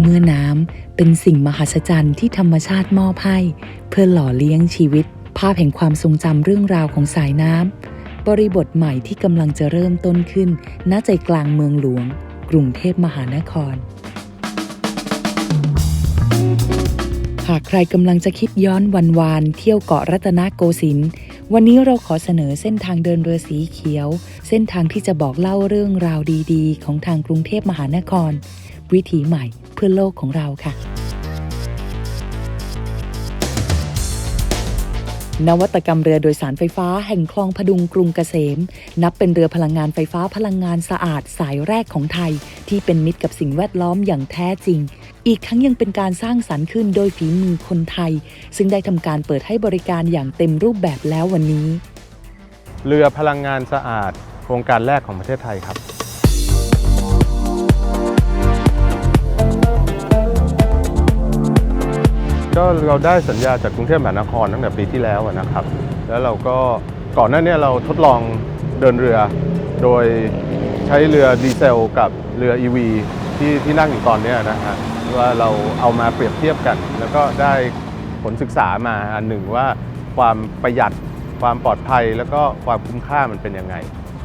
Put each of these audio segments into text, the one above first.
เมื่อน้ำเป็นสิ่งมหัศจรรย์ที่ธรรมชาติมอบให้ เพื่อหล่อเลี้ยงชีวิต ภาพแห่งความทรงจำเรื่องราวของสายน้ำบริบทใหม่ที่กำลังจะเริ่มต้นขึ้น ณใจกลางเมืองหลวง กรุงเทพมหานคร หากใครกำลังจะคิดย้อนวันวานเที่ยวเกาะรัตนโกสินทร์วันนี้เราขอเสนอเส้นทางเดินเรือสีเขียว เส้นทางที่จะบอกเล่าเรื่องราวดีๆ ของทางกรุงเทพมหานคร วิถีใหม่ เพื่อโลกของเราค่ะ นวัตกรรมเรือโดยสารไฟฟ้าแห่งคลองพดุงกรุงเกษม นับเป็นเรือพลังงานไฟฟ้าพลังงานสะอาดสายแรกของไทย ที่เป็นมิตรกับสิ่งแวดล้อมอย่างแท้จริงอีกทั้งยังเป็นการสร้างสรรค์ขึ้นโดยฝีมือคนไทย ซึ่งได้ทำการเปิดให้บริการอย่างเต็มรูปแบบแล้ววันนี้ เรือพลังงานสะอาดโครงการแรกของประเทศไทยครับ ก็เราได้สัญญาจากกรุงเทพมหานครตั้งแต่ปีที่แล้วนะครับ แล้วเราก็ก่อนหน้านี้เราทดลองเดินเรือ โดยใช้เรือดีเซลกับเรือ EV ที่ที่นั่งอยู่ตอนนี้นะฮะว่าเราเอามาเปรียบเทียบกัน แล้วก็ได้ผลศึกษามาอันหนึ่งว่าความประหยัดความปลอดภัยแล้วก็ความคุ้มค่ามันเป็นยังไง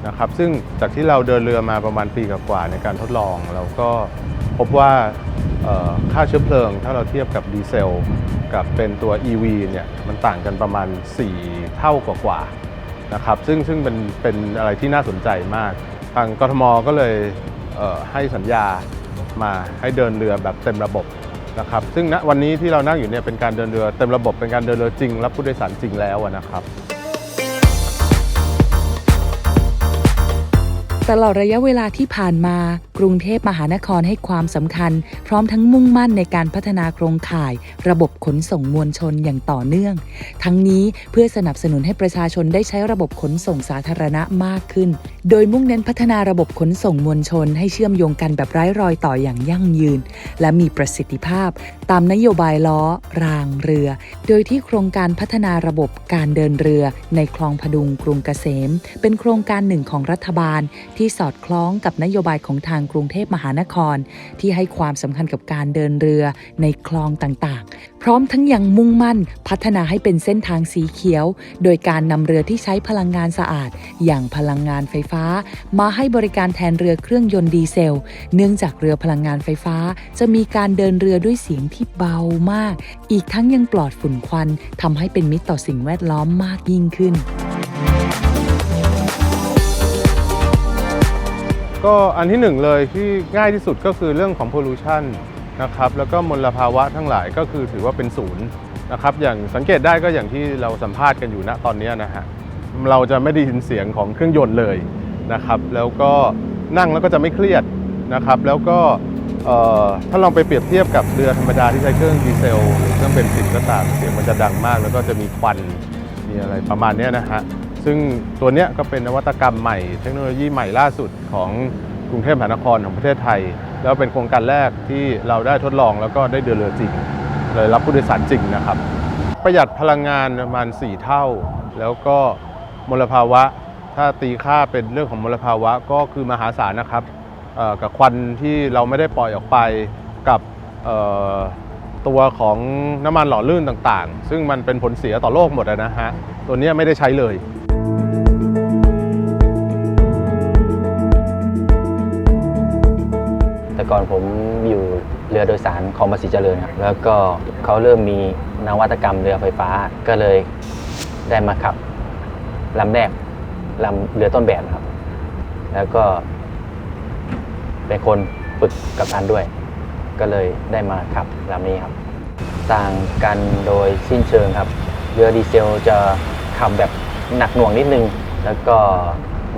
นะครับ ซึ่งจากที่เราเดินเรือมาประมาณปีกว่าในการทดลอง เราก็พบว่า ค่าเชื้อเพลิง ถ้าเราเทียบกับดีเซล กับเป็นตัว EV เนี่ยมันต่างกันประมาณ 4 เท่ากว่าๆนะครับซึ่งซึ่งเป็นเป็นอะไรที่น่าสนใจมาก ทางกทมก็เลยเให้สัญญามาให้เดินเรือแบบเต็มระบบนะครับซึ่งณวันนี้ที่เรานั่งอยู่เนี่ยเป็นการเดินเรือเต็มระบบเป็นการเดินเรือจริงรับผู้โดยสารจริงแล้วนะครับ ตลอดระยะเวลาที่ผ่านมา กรุงเทพมหานครให้ความสำคัญ พร้อมทั้งมุ่งมั่นในการพัฒนาโครงข่าย ระบบขนส่งมวลชนอย่างต่อเนื่อง ทั้งนี้เพื่อสนับสนุนให้ประชาชนได้ใช้ระบบขนส่งสาธารณะมากขึ้น โดยมุ่งเน้นพัฒนาระบบขนส่งมวลชน ให้เชื่อมโยงกันแบบไร้รอยต่ออย่างยั่งยืน และมีประสิทธิภาพ ตามนโยบายล้อ รางเรือ โดยที่โครงการพัฒนาระบบการเดินเรือ ในคลองพดุงกรุงเกษม เป็นโครงการหนึ่งของรัฐบาลที่สอดคล้องกับนโยบายของทางกรุงเทพมหานคร ที่ให้ความสำคัญกับการเดินเรือในคลองต่างๆ พร้อมทั้งยังมุ่งมั่นพัฒนาให้เป็นเส้นทางสีเขียว โดยการนำเรือที่ใช้พลังงานสะอาด อย่างพลังงานไฟฟ้า มาให้บริการแทนเรือเครื่องยนต์ดีเซล เนื่องจากเรือพลังงานไฟฟ้า จะมีการเดินเรือด้วยเสียงที่เบามาก อีกทั้งยังปลอดฝุ่นควันทำให้เป็นมิตรต่อสิ่งแวดล้อมมากยิ่งขึ้น ก็อันที่หนึ่งเลยที่ง่ายที่สุดก็คือเรื่องของ pollution นะครับแล้วก็มลภาวะทั้งหลายก็คือถือว่าเป็นศูนย์นะครับอย่างสังเกตได้ก็อย่างที่เราสัมภาษณ์กันอยู่ณตอนนี้นะฮะเราจะไม่ได้ยินเสียงของเครื่องยนต์เลยนะครับแล้วก็นั่งแล้วก็จะไม่เครียดนะครับแล้วก็ถ้าลองไปเปรียบเทียบกับเรือธรรมดาที่ใช้เครื่องดีเซลหรือเครื่องเบนซินก็ตามเสียงมันจะดังมาก แล้วก็จะมีควันมีอะไรประมาณนี้นะฮะ ซึ่งตัวนี้ก็เป็นนวัตกรรมใหม่ เทคโนโลยีใหม่ล่าสุดของกรุงเทพมหานครของประเทศไทย แล้วเป็นโครงการแรกที่เราได้ทดลองแล้วก็ได้เดินเรือจริง เลยรับผู้โดยสารจริงนะครับ ประหยัดพลังงานประมาณ 4 เท่า แล้วก็มลภาวะ ถ้าตีค่าเป็นเรื่องของมลภาวะก็คือมหาศาลนะครับกับควันที่เราไม่ได้ปล่อยออกไปกับตัวของน้ำมันหล่อลื่นต่างๆ ซึ่งมันเป็นผลเสียต่อโลกหมดนะฮะ ตัวนี้ไม่ได้ใช้เลย ก่อนผมอยู่เรือโดยสารของภาษีเจริญครับแล้วก็เขาเริ่มมีนวัตกรรมเรือไฟฟ้าก็เลยได้มาขับลำแรกลำเรือต้นแบบครับ แล้วก็ เป็นคนฝึกกับตันด้วย ก็เลยได้มาขับลำนี้ครับ ต่างกันโดยสิ้นเชิงครับ เรือดีเซลจะขับแบบหนักหน่วงนิดนึง แล้วก็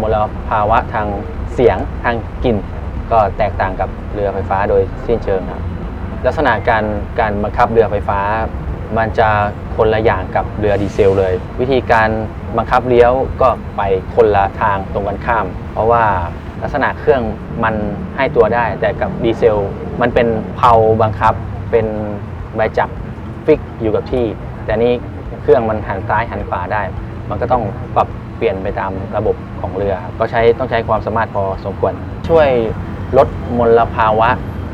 มลภาวะทางเสียงทางกลิ่น ก็แตกต่างกับเรือไฟฟ้าโดยสิ้นเชิงครับลักษณะการการบังคับเรือไฟฟ้า มันจะคนละอย่างกับเรือดีเซลเลย วิธีการบังคับเลี้ยวก็ไปคนละทางตรงกันข้าม เพราะว่าลักษณะเครื่องมันให้ตัวได้ แต่กับดีเซล มันเป็นเพลาบังคับเป็นใบจับฟิกอยู่กับที่ แต่นี่เครื่องมันหันซ้ายหันขวาได้ มันก็ต้องปรับเปลี่ยนไปตามระบบของเรือครับก็ใช้ต้องใช้ความสามารถพอสมควรช่วย ลดมลภาวะ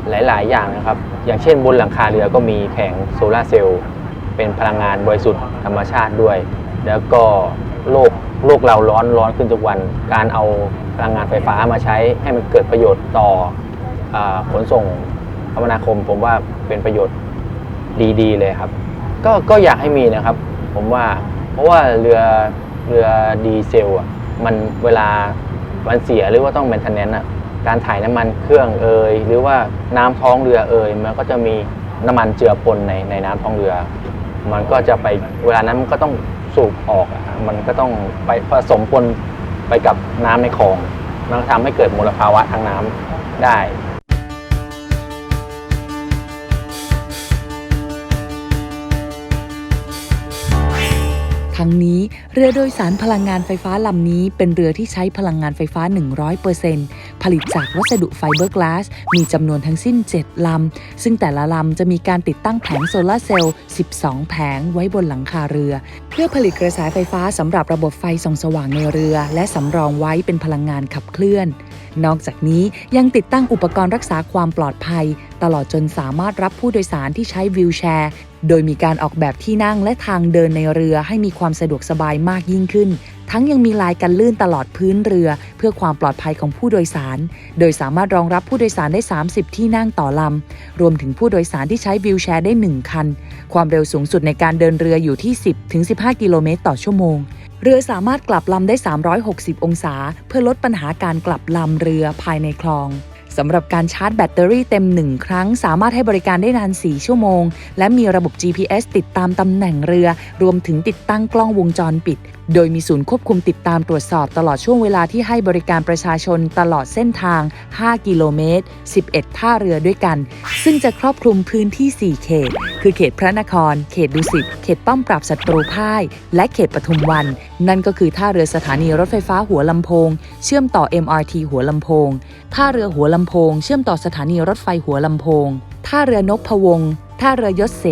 หลาย ๆ อย่างนะครับ อย่างเช่นบนหลังคาเรือก็มีแผงโซลาร์เซลล์เป็นพลังงานบริสุทธิ์ธรรมชาติด้วย แล้วก็โลกโลกเราร้อนร้อนขึ้นทุกวัน การเอาพลังงานไฟฟ้ามาใช้ให้มันเกิดประโยชน์ต่ออขนส่งคมนาคม ผมว่าเป็นประโยชน์ดี ๆ เลยครับ ก็ก็อยากให้มีนะครับ ผมว่าเพราะว่าเรือเรือดีเซลอะมันเวลามันเสียหรือว่าต้อง m ม i เทน n น n อะ การถ่ายน้ำมันเครื่องเอยหรือว่าน้ำท้องเรือเอยมันก็จะมีน้ำมันเจือปนในในน้ำท้องเรือ มันก็จะไปเวลานั้นมันก็ต้องสูบออกมันก็ต้องไปผสมปนไปกับน้ำในคลองมันทำให้เกิดมลภาวะทางน้ำได้ ทั้งนี้เรือโดยสารพลังงานไฟฟ้าลำนี้เป็นเรือที่ใช้พลังงานไฟฟ้า 100%ผลิตจากวัสดุไฟเบอร์กลาส มีจำนวนทั้งสิ้น 7 ลำ ซึ่งแต่ละลำจะมีการติดตั้งแผงโซลาร์เซลล์ 12 แผงไว้บนหลังคาเรือ เพื่อผลิตกระแสไฟฟ้าสำหรับระบบไฟส่องสว่างในเรือ และสำรองไว้เป็นพลังงานขับเคลื่อน นอกจากนี้ยังติดตั้งอุปกรณ์รักษาความปลอดภัย ตลอดจนสามารถรับผู้โดยสารที่ใช้วีลแชร์ โดยมีการออกแบบที่นั่งและทางเดินในเรือให้มีความสะดวกสบายมากยิ่งขึ้น ทั้งยังมีลายกันลื่นตลอดพื้นเรือ เพื่อความปลอดภัยของผู้โดยสาร โดยสามารถรองรับผู้โดยสารได้ 30 ที่นั่งต่อลำ รวมถึงผู้โดยสารที่ใช้วีลแชร์ได้ 1 คัน ความเร็วสูงสุดในการเดินเรืออยู่ที่ 10-15 กิโลเมตรต่อชั่วโมงเรือสามารถกลับลำได้ 360 องศา เพื่อลดปัญหาการกลับลำเรือภายในคลอง สำหรับการชาร์จแบตเตอรี่เต็ม 1 ครั้ง สามารถให้บริการได้นาน 4 ชั่วโมง และมีระบบ GPS ติดตามตำแหน่งเรือ รวมถึงติดตั้งกล้องวงจรปิด โดยมีศูนย์ควบคุมติดตามตรวจสอบตลอดช่วงเวลาที่ให้บริการประชาชนตลอดเส้นทาง 5 กิโลเมตร 11 ท่าเรือด้วยกัน ซึ่งจะครอบคลุมพื้นที่ 4 เขต คือเขตพระนคร เขตดุสิต เขตป้อมปราบศัตรูพ่าย และเขตปทุมวัน นั่นก็คือท่าเรือสถานีรถไฟฟ้าหัวลำโพง เชื่อมต่อ MRT หัวลำโพง ท่าเรือหัวลำโพง เชื่อมต่อสถานีรถไฟหัวลำโพง ท่าเรือนพพวง ท่าเรือยศเส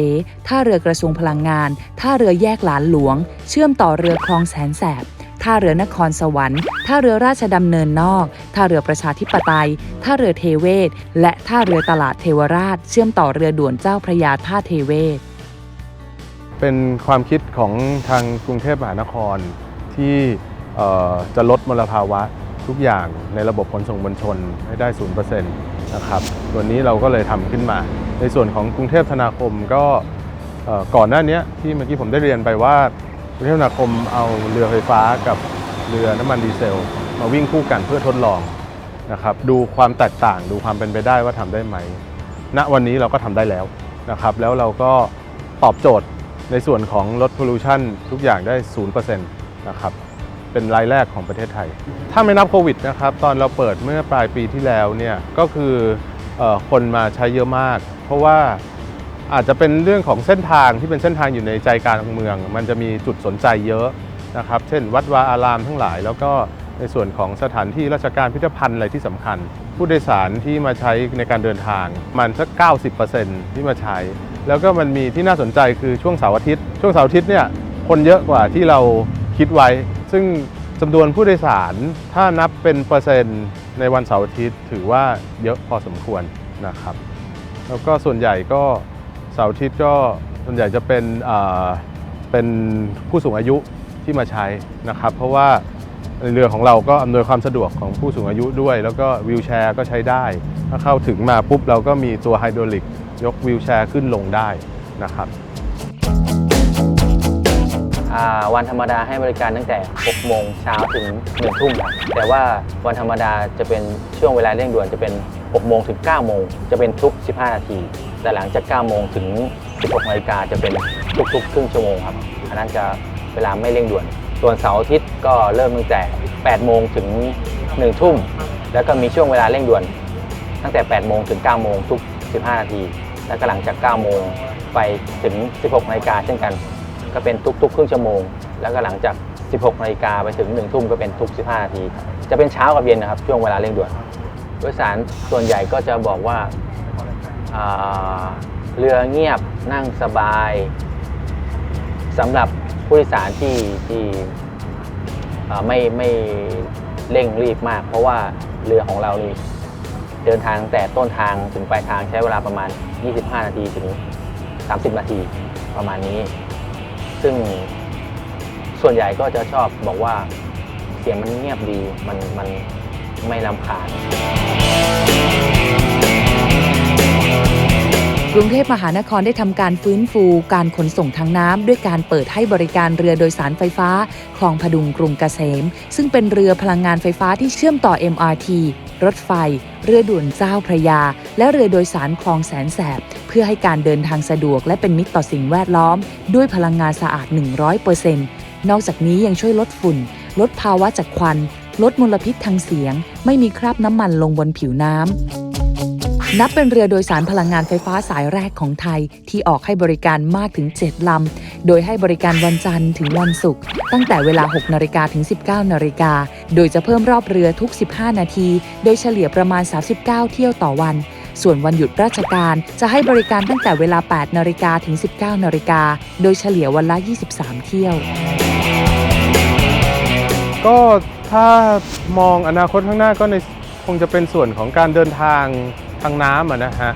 ท่าเรือกระทรวงพลังงาน ท่าเรือแยกหลานหลวง เชื่อมต่อเรือคลองแสนแสบ ท่าเรือนครสวรรค์ ท่าเรือราชดำเนินนอก ท่าเรือประชาธิปไตย ท่าเรือเทเวศ และท่าเรือตลาดเทวราช เชื่อมต่อเรือด่วนเจ้าพระยาท่าเทเวศ เป็นความคิดของทางกรุงเทพมหานครที่จะลดมลภาวะทุกอย่างในระบบขนส่งมวลชนให้ได้ 0%นะครับส่วนี้เราก็เลยทำขึ้นมา ในส่วนของกรุงเทพธนาคมก็ก่อนหน้านี้ที่เมื่อกี้ผมได้เรียนไปว่ากรุงเทพธนาคมเอาเรือไฟฟ้ากับเรือน้ำมันดีเซล มาวิ่งคู่กันเพื่อทดลองนะครับดูความแตกต่างดูความเป็นไปได้ว่าทำได้ไหม ณวันนี้เราก็ทำได้แล้วนะครับแล้วเราก็ตอบโจทย์ในส่วนของลดพลูชันทุกอย่างได้ 0%นะครับเป็นรายแรกของประเทศไทย ถ้าไม่นับโควิดนะครับ ตอนเราเปิดเมื่อปลายปีที่แล้วเนี่ย ก็คือออคนมาใช้เยอะมาก เพราะว่าอาจจะเป็นเรื่องของเส้นทางที่เป็นเส้นทางอยู่ในใจกลางเมือง มันจะมีจุดสนใจเยอะนะครับ เช่น วัดวาอารามทั้งหลาย แล้วก็ในส่วนของสถานที่ราชการพิพิธภัณฑ์อะไรที่สำคัญ ผู้โดยสารที่มาใช้ในการเดินทางมันสัก 90%ที่มาใช้ แล้วก็มันมีที่น่าสนใจคือช่วงเสาร์อาทิตย์ ช่วงเสาร์อาทิตย์เนี่ยคนเยอะกว่าที่เราคิดไว้ ซึ่งจำนวนผู้โดยสารถ้านับเป็นเปอร์เซ็นต์ในวันเสาร์อาทิตย์ ถือว่าเยอะพอสมควรนะครับ แล้วก็ส่วนใหญ่ก็เสาร์อาทิตย์ก็ส่วนใหญ่จะเป็นเป็นผู้สูงอายุที่มาใช้นะครับ เพราะว่าเรือของเราก็อำนวยความสะดวกของผู้สูงอายุด้วย แล้วก็วิวแชร์ก็ใช้ได้ ถ้าเข้าถึงมาปุ๊บเราก็มีตัวไฮดรอลิกยกวิวแชร์ขึ้นลงได้นะครับวันธรรมดาให้บริการตั้งแต่ 6 โมงเช้าถึง 1 ทุ่มครับแต่ว่าวันธรรมดาจะเป็นช่วงเวลาเร่งด่วนจะเป็น 6โมงถึง9โมงจะเป็นทุก 15 นาที แต่หลังจาก 9 โมงถึง 16นาฬิกาจะเป็นทุกๆ ครึ่งชั่วโมงครับ อันนั้นจะเวลาไม่เร่งด่วน ส่วนเสาร์อาทิตย์ก็เริ่มตั้งแต่ 8 โมงถึง 1 ทุ่ม แล้วก็มีช่วงเวลาเร่งด่วน ตั้งแต่ 8 โมงถึง 9 โมงทุก 15 นาที แล้วก็หลังจาก 9 โมงไปถึง 16นาฬิกาเช่นกัน ก็เป็นทุกๆ ครึ่งชั่วโมง แล้วก็หลังจาก 16นาฬิกาไปถึง 1 ทุ่มก็เป็นทุก 15 นาที จะเป็นเช้ากับเย็นนะครับช่วงเวลาเร่งด่วน โดยสารส่วนใหญ่ก็จะบอกว่าาเรือเงียบนั่งสบายสำหรับผู้โดยสารที่ที่ไม่ไม่เร่งรีบมาก เพราะว่าเรือของเรานี่เดินทางตั้งแต่ต้นทางถึงปลายทางใช้เวลาประมาณ 25 นาทีถึง 30 นาทีประมาณนี้ ซึ่งส่วนใหญ่ก็จะชอบบอกว่าเสียงมันเงียบดีมันมัน ไม่ลำคาญกรุงเทพมหานครได้ทำการฟื้นฟูการขนส่งทางน้ำด้วยการเปิดให้บริการเรือโดยสารไฟฟ้า คลองพดุงกรุงเกษม ซึ่งเป็นเรือพลังงานไฟฟ้าที่เชื่อมต่อ MRT รถไฟ เรือด่วนเจ้าพระยา และเรือโดยสารคลองแสนแสบ เพื่อให้การเดินทางสะดวกและเป็นมิตรต่อสิ่งแวดล้อม ด้วยพลังงานสะอาด 100%นอกจากนี้ยังช่วยลดฝุ่น ลดภาวะจากควัน ลดมลพิษทางเสียง ไม่มีคราบน้ำมันลงบนผิวน้ำ นับเป็นเรือโดยสารพลังงานไฟฟ้าสายแรกของไทยที่ออกให้บริการมากถึง 7 ลำ โดยให้บริการวันจันทร์ถึงวันศุกร์ตั้งแต่เวลา 6 นาฬิกาถึง 19 นาฬิกา โดยจะเพิ่มรอบเรือทุก 15 นาที โดยเฉลี่ยประมาณ 39 เที่ยวต่อวันส่วนวันหยุดราชการจะให้บริการตั้งแต่เวลา 8 นาฬิกาถึง 19 นาฬิกา โดยเฉลี่ยวันละ 23 เที่ยว ก็ถ้ามองอนาคตข้างหน้าก็ในคงจะเป็นส่วนของการเดินทางทางน้ำะนะฮะ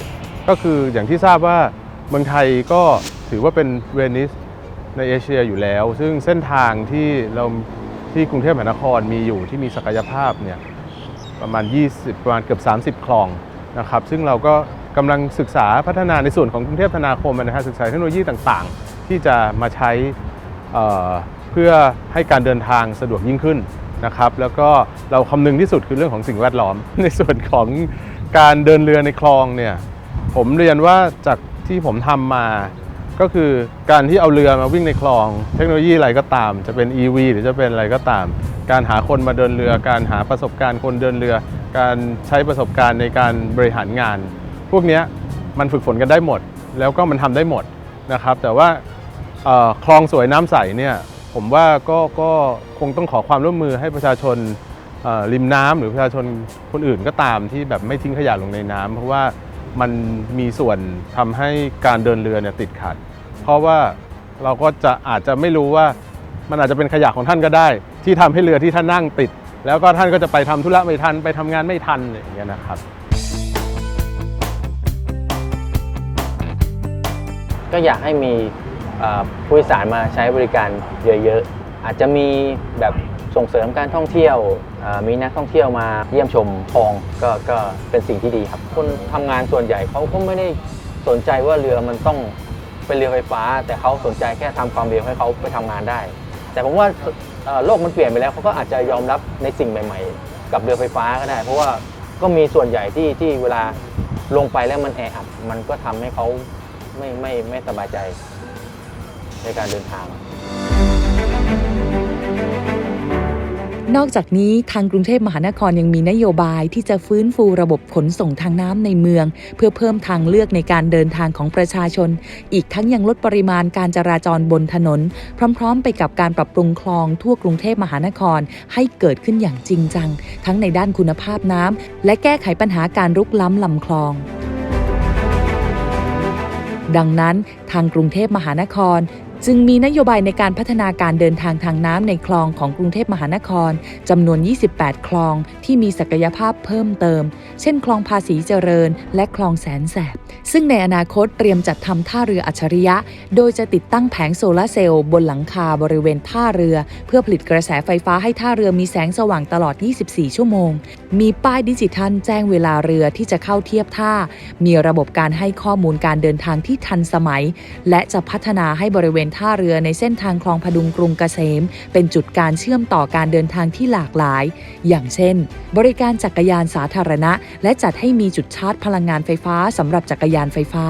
ก็คืออย่างที่ทราบว่าเมืองไทยก็ถือว่าเป็นเวนิสในเอเชียอยู่แล้ว ซึ่งเส้นทางที่เราที่กรุงเทพมหานครมีอยู่ที่มีศักยภาพเนี่ยประมาณ 20 ประมาณเกือบ 30 คลองนะครับ ซึ่งเราก็กำลังศึกษาพัฒนาในส่วนของกรุงเทพธนาคมนะฮะศึกษาเทคโนโลยีต่างๆ ที่จะมาใช้ เพื่อให้การเดินทางสะดวกยิ่งขึ้นนะครับ แล้วก็เราคำนึงที่สุดคือเรื่องของสิ่งแวดล้อม ในส่วนของการเดินเรือในคลองเนี่ยผมเรียนว่าจากที่ผมทำมาก็คือการที่เอาเรือมาวิ่งในคลอง เทคโนโลยีอะไรก็ตาม จะเป็น EV หรือจะเป็นอะไรก็ตาม การหาคนมาเดินเรือ การหาประสบการณ์คนเดินเรือ การใช้ประสบการณ์ในการบริหารงาน พวกเนี้ยมันฝึกฝนกันได้หมด แล้วก็มันทำได้หมดนะครับ แต่ว่าคลองสวยน้ำใสเนี่ย ผมว่าก็ก็คงต้องขอความร่วมมือให้ประชาชนริมน้ำหรือประชาชนคนอื่นก็ตามที่แบบไม่ทิ้งขยะลงในน้ำเพราะว่ามันมีส่วนทำให้การเดินเรือเนี่ยติดขัด เพราะว่าเราก็จะอาจจะไม่รู้ว่ามันอาจจะเป็นขยะของท่านก็ได้ ที่ทำให้เรือที่ท่านนั่งติด แล้วก็ท่านก็จะไปทำธุระไม่ทันไปทำงานไม่ทันอย่างเงี้ยนะครับ ก็อยากให้มี ผู้โดยสารมาใช้บริการเยอะๆ อาจจะมีแบบส่งเสริมการท่องเที่ยว มีนักท่องเที่ยวมาเยี่ยมชมคลองก็ก็เป็นสิ่งที่ดีครับ คนทำงานส่วนใหญ่เขาก็ไม่ได้สนใจว่าเรือมันต้องเป็นเรือไฟฟ้า แต่เขาสนใจแค่ทำความเร็วให้เขาไปทำงานได้ แต่ผมว่าโลกมันเปลี่ยนไปแล้วเขาก็อาจจะยอมรับในสิ่งใหม่ ๆ กับเรือไฟฟ้าก็ได้ เพราะว่าก็มีส่วนใหญ่ที่ที่เวลาลงไปแล้วมันแออัดมันก็ทำให้เขาไม่ไม่ไม่สบายใจ ในการเดินทาง นอกจากนี้ทางกรุงเทพมหานครยังมีนโยบายที่จะฟื้นฟูระบบขนส่งทางน้ำในเมือง เพื่อเพิ่มทางเลือกในการเดินทางของประชาชน อีกทั้งยังลดปริมาณการจราจรบนถนน พร้อม ๆ ไปกับการปรับปรุงคลองทั่วกรุงเทพมหานครให้เกิดขึ้นอย่างจริงจัง ทั้งในด้านคุณภาพน้ำและแก้ไขปัญหาการรุกล้ำลำคลองดังนั้นทางกรุงเทพมหานคร จึงมีนโยบายในการพัฒนาการเดินทางทางน้ำในคลองของกรุงเทพมหานครจำนวน 28 คลองที่มีศักยภาพเพิ่มเติม เช่น คลองภาษีเจริญ และคลองแสนแสบ ซึ่งในอนาคตเตรียมจัดทำท่าเรืออัจฉริยะ โดยจะติดตั้งแผงโซลาร์เซลล์บนหลังคาบริเวณท่าเรือ เพื่อผลิตกระแสไฟฟ้าให้ท่าเรือมีแสงสว่างตลอด 24 ชั่วโมง มีป้ายดิจิทัลแจ้งเวลาเรือที่จะเข้าเทียบท่า มีระบบการให้ข้อมูลการเดินทางที่ทันสมัย และจะพัฒนาให้บริเวณท่าเรือในเส้นทางคลองพดุงกรุงเกษม เป็นจุดการเชื่อมต่อการเดินทางที่หลากหลาย อย่างเช่น บริการจักรยานสาธารณะ และจัดให้มีจุดชาร์จพลังงานไฟฟ้าสำหรับจักรยานไฟฟ้า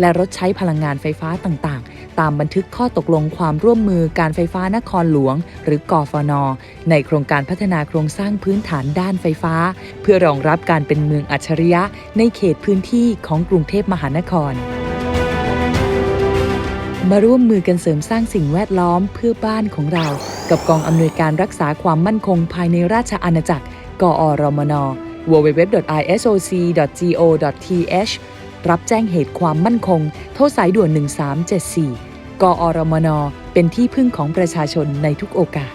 และรถใช้พลังงานไฟฟ้าต่างๆ ตามบันทึกข้อตกลงความร่วมมือการไฟฟ้านครหลวง หรือกฟน ในโครงการพัฒนาโครงสร้างพื้นฐานด้านไฟฟ้า เพื่อรองรับการเป็นเมืองอัจฉริยะในเขตพื้นที่ของกรุงเทพมหานคร มาร่วมมือกันเสริมสร้างสิ่งแวดล้อมเพื่อบ้านของเรา กับกองอำนวยการรักษาความมั่นคงภายในราชอาณาจักร กอรมน www.isoc.go.th รับแจ้งเหตุความมั่นคง โทรสายด่วน 1374 กอรมน เป็นที่พึ่งของประชาชนในทุกโอกาส